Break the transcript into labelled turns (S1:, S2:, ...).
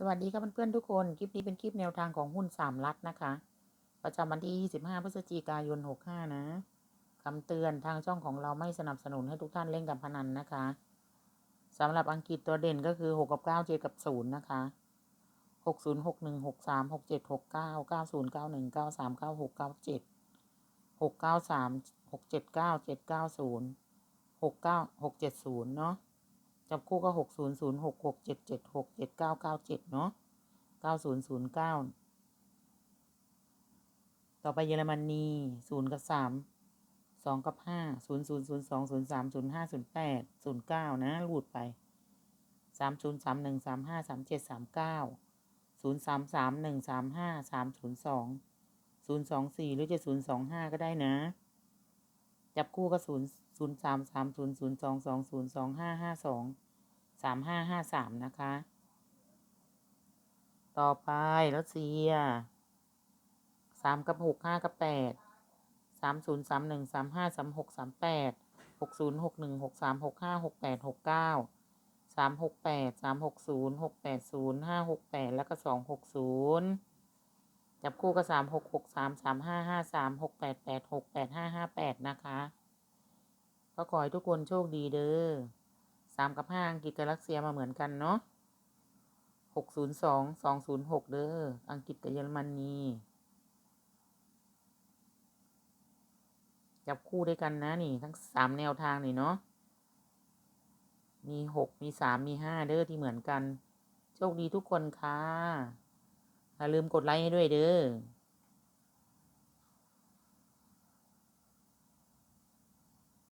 S1: สวัสดีครับเพื่อนๆทุกคน คลิปนี้เป็นคลิปแนวทางของหุ้นสามรัฐนะคะ ประจำวันที่ 25 พฤศจิกายน 65 นะคำเตือนทางช่องของเราไม่สนับสนุนให้ทุกท่านเล่นการพนันนะคะสำหรับอังกฤษตัวเด่นก็คือ 6 กับ9 7กับ 0 นะคะ 60 61 63 67 69 90 91 93 96 97 693 679 790 69 670 เนาะ จับคู่ก็หกศูนย์ศูนย์หกหกเจ็ดเจ็ดหกเจ็ดเก้าเก้าเจ็ดเนาะเก้าศูนย์ศูนย์เก้าต่อไปเยอรมนีศูนย์กับสามสองกับห้าศูนย์ศูนย์ศูนย์สองศูนย์สามศูนย์ห้าศูนย์แปดศูนย์เก้านะหลุดไปสามศูนย์สามหนึ่งสามห้าสามเจ็ดสามเก้าศูนย์สามสามหนึ่งสามห้าสามศูนย์สองศูนย์สองสี่หรือจะศูนย์สองห้าก็ได้นะ จับคู่ก็ศูนย์ศูนย์สามสามศูนย์ศูนย์สองสองศูนย์สองห้าห้าสองสามห้าห้าสามนะคะ ต่อไปรัสเซียสามกับหกห้ากับแปดสามศูนย์สามหนึ่งสามห้าสามหกสามแปดหกศูนย์หกหนึ่งหกสามหกห้าหกแปดหกเก้าสามหกแปดสามหกศูนย์หกแปดศูนย์ห้าหกแปดแล้วก็สองหกศูนย์ จับคู่ก็สามหกหกสามสามห้าห้าสามหกแปดแปดหกแปดห้าห้าแปดนะคะ ก็ขอให้ทุกคนโชคดีเด้อสามกับห้าอังกฤษกับรัสเซียมาเหมือนกันเนาะหกศูนย์สองสองศูนย์หกเด้ออังกฤษกับเยอรมนีจับคู่ด้วยกันนะนี่ ทั้งสามแนวทางนี่เนาะมีหกมีสามมีห้าเด้อที่เหมือนกัน โชคดีทุกคนค่ะ อย่าลืมกดไลค์ให้ด้วยเด้อ